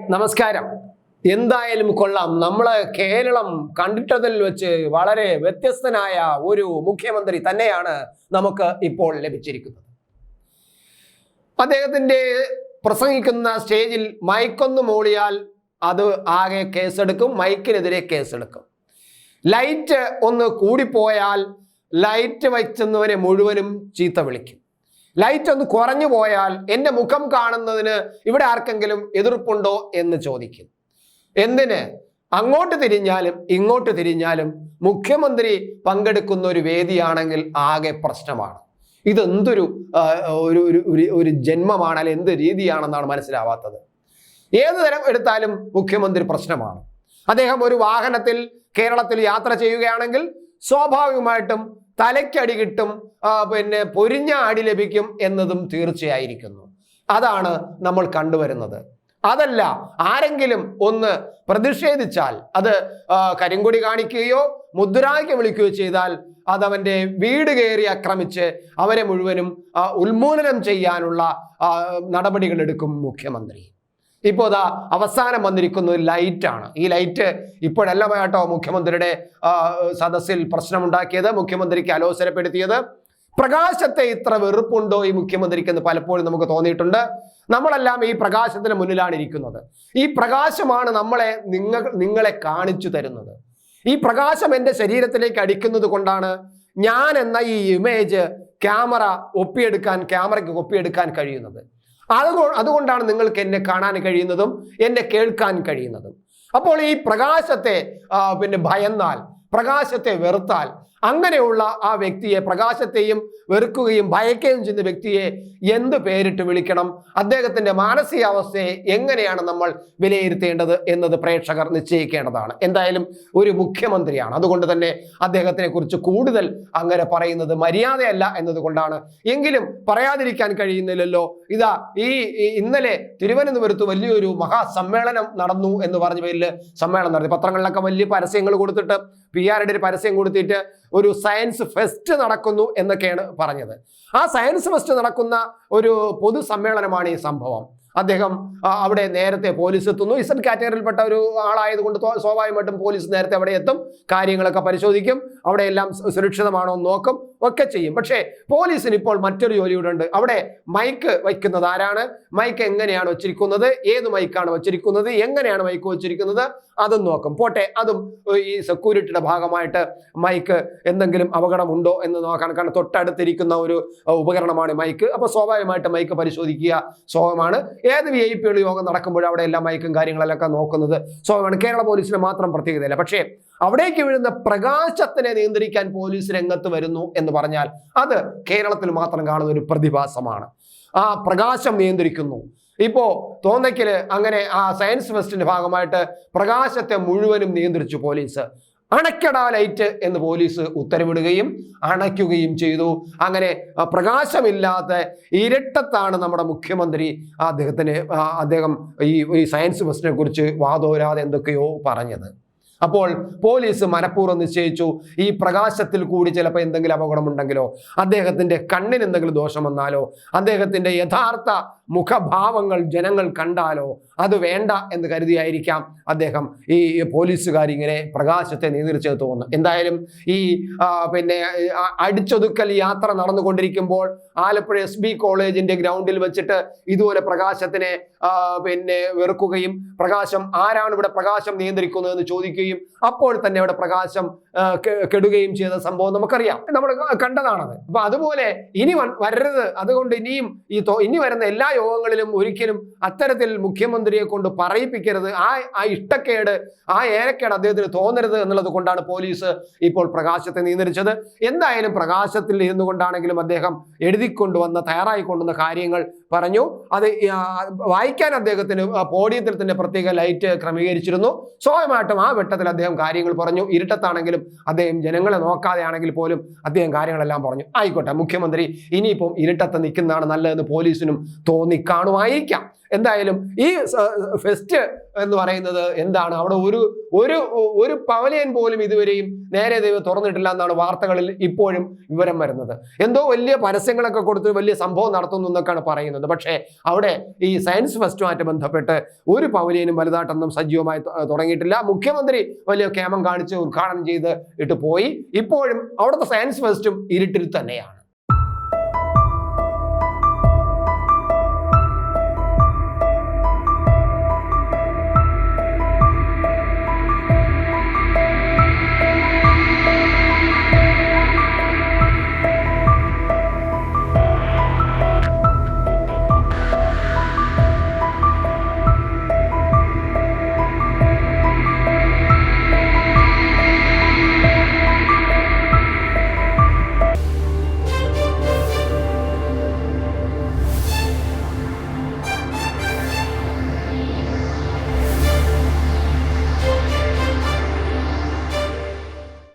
നമസ്കാരം. എന്തായാലും കൊള്ളാം. നമ്മൾ കേരളം കണ്ടിട്ടതിൽ വെച്ച് വളരെ വ്യത്യസ്തനായ ഒരു മുഖ്യമന്ത്രി തന്നെയാണ് നമുക്ക് ഇപ്പോൾ ലഭിച്ചിരിക്കുന്നത്. അദ്ദേഹത്തിന്റെ പ്രസംഗിക്കുന്ന സ്റ്റേജിൽ മൈക്കൊന്ന് മൂളിയാൽ അത് ആകെ കേസെടുക്കും മൈക്കിനെതിരെ കേസെടുക്കും. ലൈറ്റ് ഒന്ന് കൂടിപ്പോയാൽ ലൈറ്റ് വയ്ക്കുന്നവരെ മുഴുവനും ചീത്ത വിളിക്കും. ലൈറ്റ് ഒന്ന് കുറഞ്ഞു പോയാൽ എന്റെ മുഖം കാണുന്നതിന് ഇവിടെ ആർക്കെങ്കിലും എതിർപ്പുണ്ടോ എന്ന് ചോദിക്കും. എന്തിന്? അങ്ങോട്ട് തിരിഞ്ഞാലും ഇങ്ങോട്ട് തിരിഞ്ഞാലും മുഖ്യമന്ത്രി പങ്കെടുക്കുന്ന ഒരു വേദിയാണെങ്കിൽ ആകെ പ്രശ്നമാണ്. ഇതെന്തൊരു ഒരു ഒരു- ഒരു ജന്മമാണ് അല്ലെ എന്ത് രീതിയാണെന്നാണ് മനസ്സിലാവാത്തത്. ഏത് തരം എടുത്താലും മുഖ്യമന്ത്രി പ്രശ്നമാണ്. അദ്ദേഹം ഒരു വാഹനത്തിൽ കേരളത്തിൽ യാത്ര ചെയ്യുകയാണെങ്കിൽ സ്വാഭാവികമായിട്ടും തലയ്ക്കടി കിട്ടും പിന്നെ പൊരിഞ്ഞ അടി ലഭിക്കും എന്നതും തീർച്ചയായിരിക്കുന്നു. അതാണ് നമ്മൾ കണ്ടുവരുന്നത്. അതല്ല ആരെങ്കിലും ഒന്ന് പ്രതിഷേധിച്ചാൽ അത് കരിങ്കൊടി കാണിക്കുകയോ മുദ്രാവാക്യം വിളിക്കുകയോ ചെയ്താൽ അതവന്റെ വീട് കയറി ആക്രമിച്ച് അവരെ മുഴുവനും ഉന്മൂലനം ചെയ്യാനുള്ള നടപടികളെടുക്കും മുഖ്യമന്ത്രി. ഇപ്പോൾ അതാ അവസാനം വന്നിരിക്കുന്നത് ലൈറ്റാണ് ഈ ലൈറ്റ് ഇപ്പോഴല്ല കേട്ടോ മുഖ്യമന്ത്രിയുടെ സദസ്സിൽ പ്രശ്നമുണ്ടാക്കിയത് മുഖ്യമന്ത്രിക്ക് അലോസരപ്പെടുത്തിയത്. പ്രകാശത്തെ ഇത്ര വെറുപ്പുണ്ടോ ഈ മുഖ്യമന്ത്രിക്ക് എന്ന് പലപ്പോഴും നമുക്ക് തോന്നിയിട്ടുണ്ട്. നമ്മളെല്ലാം ഈ പ്രകാശത്തിന് മുന്നിലാണ് ഇരിക്കുന്നത്. ഈ പ്രകാശമാണ് നമ്മളെ നിങ്ങൾ നിങ്ങളെ കാണിച്ചു തരുന്നത്. ഈ പ്രകാശം എന്റെ ശരീരത്തിലേക്ക് അടിക്കുന്നത് കൊണ്ടാണ് ഞാൻ എന്ന ഈ ഇമേജ് ക്യാമറ ഒപ്പിയെടുക്കാൻ ക്യാമറയ്ക്ക് ഒപ്പിയെടുക്കാൻ കഴിയുന്നത്. അതുകൊ അതുകൊണ്ടാണ് നിങ്ങൾക്ക് എന്നെ കാണാൻ കഴിയുന്നതും എന്നെ കേൾക്കാൻ കഴിയുന്നതും. അപ്പോൾ ഈ പ്രകാശത്തെ പിന്നെ ഭയന്നാൽ പ്രകാശത്തെ വെറുത്താൽ അങ്ങനെയുള്ള ആ വ്യക്തിയെ പ്രകാശത്തെയും വെറുക്കുകയും ഭയക്കുകയും ചെയ്യുന്ന വ്യക്തിയെ എന്ത് പേരിട്ട് വിളിക്കണം? അദ്ദേഹത്തിന്റെ മാനസികാവസ്ഥയെ എങ്ങനെയാണ് നമ്മൾ വിലയിരുത്തേണ്ടത് എന്നത് പ്രേക്ഷകർ നിശ്ചയിക്കേണ്ടതാണ്. എന്തായാലും ഒരു മുഖ്യമന്ത്രിയാണ്. അതുകൊണ്ട് തന്നെ അദ്ദേഹത്തിനെ കുറിച്ച് കൂടുതൽ അങ്ങനെ പറയുന്നത് മര്യാദയല്ല എന്നതുകൊണ്ടാണ്. എങ്കിലും പറയാതിരിക്കാൻ കഴിയുന്നില്ലല്ലോ. ഇതാ ഈ ഇന്നലെ തിരുവനന്തപുരത്ത് വലിയൊരു മഹാസമ്മേളനം നടന്നു എന്ന് പറഞ്ഞ പേരിൽ സമ്മേളനം നടത്തി. പത്രങ്ങളിലൊക്കെ വലിയ പരസ്യങ്ങൾ കൊടുത്തിട്ട് പി ആർ ഒരു പരസ്യം കൊടുത്തിട്ട് ഒരു സയൻസ് ഫെസ്റ്റ് നടക്കുന്നു എന്നൊക്കെയാണ് പറഞ്ഞത്. ആ സയൻസ് ഫെസ്റ്റ് നടക്കുന്ന ഒരു പൊതുസമ്മേളനമാണ് ഈ സംഭവം. അദ്ദേഹം അവിടെ നേരത്തെ പോലീസ് എത്തുന്നു. ഇസഡ് കാറ്റഗറിയിൽപ്പെട്ട ഒരു ആളായതുകൊണ്ട് സ്വാഭാവികമായിട്ടും പോലീസ് നേരത്തെ അവിടെ എത്തും. കാര്യങ്ങളൊക്കെ പരിശോധിക്കും. അവിടെ എല്ലാം സുരക്ഷിതമാണോ എന്ന് നോക്കും. ഒക്കെ ചെയ്യും. പക്ഷേ പോലീസിന് ഇപ്പോൾ മറ്റൊരു ജോലിയുടെ ഉണ്ട്. അവിടെ മൈക്ക് വയ്ക്കുന്നത് ആരാണ്? മൈക്ക് എങ്ങനെയാണ് വച്ചിരിക്കുന്നത്? ഏത് മൈക്കാണ് വച്ചിരിക്കുന്നത്? എങ്ങനെയാണ് മൈക്ക് വച്ചിരിക്കുന്നത്? അതും നോക്കും. പോട്ടെ അതും ഈ സെക്യൂരിറ്റിയുടെ ഭാഗമായിട്ട് മൈക്ക് എന്തെങ്കിലും അപകടമുണ്ടോ എന്ന് നോക്കാൻ. കാരണം തൊട്ടടുത്തിരിക്കുന്ന ഒരു ഉപകരണമാണ് മൈക്ക് അപ്പോൾ സ്വാഭാവികമായിട്ട് മൈക്ക് പരിശോധിക്കുക സ്വാഭാവികമാണ് ഏത് വി ഐ പികൾ യോഗം നടക്കുമ്പോഴും അവിടെ എല്ലാ മൈക്കും കാര്യങ്ങളെല്ലാം നോക്കുന്നത്? സ്വാഭാവികമാണ്. കേരള പോലീസിന് മാത്രം പ്രത്യേകതയില്ല. പക്ഷേ അവിടേക്ക് വീഴുന്ന പ്രകാശത്തിനെ നിയന്ത്രിക്കാൻ പോലീസ് രംഗത്ത് വരുന്നു എന്ന് പറഞ്ഞാൽ അത് കേരളത്തിൽ മാത്രം കാണുന്ന ഒരു പ്രതിഭാസമാണ്. ആ പ്രകാശം നിയന്ത്രിക്കുന്നു. ഇപ്പോ തോന്നയ്ക്കൽ അങ്ങനെ ആ സയൻസ് ഫെസ്റ്റിന്റെ ഭാഗമായിട്ട് പ്രകാശത്തെ മുഴുവനും നിയന്ത്രിച്ചു പോലീസ്. അണയ്ക്കടാ ലൈറ്റ് എന്ന് പോലീസ് ഉത്തരവിടുകയും അണയ്ക്കുകയും ചെയ്തു. അങ്ങനെ പ്രകാശമില്ലാത്ത ഇരട്ടത്താണ് നമ്മുടെ മുഖ്യമന്ത്രി അദ്ദേഹത്തിന് അദ്ദേഹം ഈ ഈ സയൻസ് ബസ്സിനെ കുറിച്ച് വാദോരാതെ എന്തൊക്കെയോ പറഞ്ഞത്. അപ്പോൾ പോലീസ് മനഃപൂർവം നിശ്ചയിച്ചു ഈ പ്രകാശത്തിൽ കൂടി ചിലപ്പോൾ എന്തെങ്കിലും അപകടമുണ്ടെങ്കിലോ അദ്ദേഹത്തിന്റെ കണ്ണിന് എന്തെങ്കിലും ദോഷം വന്നാലോ അദ്ദേഹത്തിന്റെ യഥാർത്ഥ മുഖഭാവങ്ങൾ ജനങ്ങൾ കണ്ടാലോ അത് വേണ്ട എന്ന് കരുതിയായിരിക്കാം അദ്ദേഹം. ഈ പോലീസുകാർ ഇങ്ങനെ പ്രകാശത്തെ നിയന്ത്രിച്ചത് തോന്നുന്നു എന്തായാലും ഈ പിന്നെ അടിച്ചൊതുക്കൽ യാത്ര നടന്നുകൊണ്ടിരിക്കുമ്പോൾ ആലപ്പുഴ എസ് ബി കോളേജിന്റെ ഗ്രൗണ്ടിൽ വെച്ചിട്ട് ഇതുപോലെ പ്രകാശത്തിനെ പിന്നെ വെറുക്കുകയും പ്രകാശം ആരാണ് ഇവിടെ പ്രകാശം നിയന്ത്രിക്കുന്നത് എന്ന് ചോദിക്കുകയും അപ്പോൾ തന്നെ അവിടെ പ്രകാശം കെടുകയും ചെയ്ത സംഭവം നമുക്കറിയാം. നമ്മൾ കണ്ടതാണത്. അപ്പൊ അതുപോലെ ഇനി വരരുത്. അതുകൊണ്ട് ഇനിയും ഈ ഇനി വരുന്ന എല്ലാ യോഗങ്ങളിലും ഒരിക്കലും അത്തരത്തിൽ മുഖ്യമന്ത്രിയെ കൊണ്ട് പറയിപ്പിക്കരുത്. ആ ആ ഇഷ്ടക്കേട് ആ ഏനക്കേട് അദ്ദേഹത്തിന് തോന്നരുത് എന്നുള്ളത് കൊണ്ടാണ് പോലീസ് ഇപ്പോൾ പ്രകാശത്തെ നിയന്ത്രിച്ചത്. എന്തായാലും പ്രകാശത്തിൽ ഇരുന്നു കൊണ്ടാണെങ്കിലും അദ്ദേഹം എഴുതിക്കൊണ്ടുവന്ന തയ്യാറായിക്കൊണ്ടുവന്ന കാര്യങ്ങൾ പറഞ്ഞു. അത് വായിക്കാൻ അദ്ദേഹത്തിന് പോഡിയത്തിൽ തന്നെ പ്രത്യേക ലൈറ്റ് ക്രമീകരിച്ചിരുന്നു. സ്വാഭാവികമായിട്ടും ആ വെട്ടത്തിൽ അദ്ദേഹം കാര്യങ്ങൾ പറഞ്ഞു. ഇരുട്ടത്താണെങ്കിലും അദ്ദേഹം ജനങ്ങളെ നോക്കാതെ ആണെങ്കിൽ പോലും അദ്ദേഹം കാര്യങ്ങളെല്ലാം പറഞ്ഞു. ആയിക്കോട്ടെ മുഖ്യമന്ത്രി ഇനിയിപ്പം ഇരുട്ടത്ത് നിൽക്കുന്നതാണ് നല്ലതെന്ന് പോലീസിനും തോന്നിക്കാണുമായിരിക്കാം. തോന്നി കാണുമായിരിക്കാം എന്തായാലും ഈ ഫെസ്റ്റ് എന്ന് പറയുന്നത് എന്താണ്? അവിടെ ഒരു ഒരു ഒരു പവലിയൻ പോലും ഇതുവരെയും നേരെ ദൈവം തുറന്നിട്ടില്ല എന്നാണ് വാർത്തകളിൽ ഇപ്പോഴും വിവരം വരുന്നത്. എന്തോ വലിയ പരസ്യങ്ങളൊക്കെ കൊടുത്ത് വലിയ സംഭവം നടത്തുന്നു എന്നൊക്കെയാണ് പറയുന്നത്. പക്ഷേ അവിടെ ഈ സയൻസ് ഫെസ്റ്റുമായിട്ട് ബന്ധപ്പെട്ട് ഒരു പവലിയനും വലുതായിട്ടൊന്നും സജീവമായി തുടങ്ങിയിട്ടില്ല. മുഖ്യമന്ത്രി വലിയ കേമം കാണിച്ച് ഉദ്ഘാടനം ചെയ്ത് ഇട്ട് പോയി. ഇപ്പോഴും അവിടുത്തെ സയൻസ് ഫെസ്റ്റും ഇരുട്ടിൽ തന്നെയാണ്.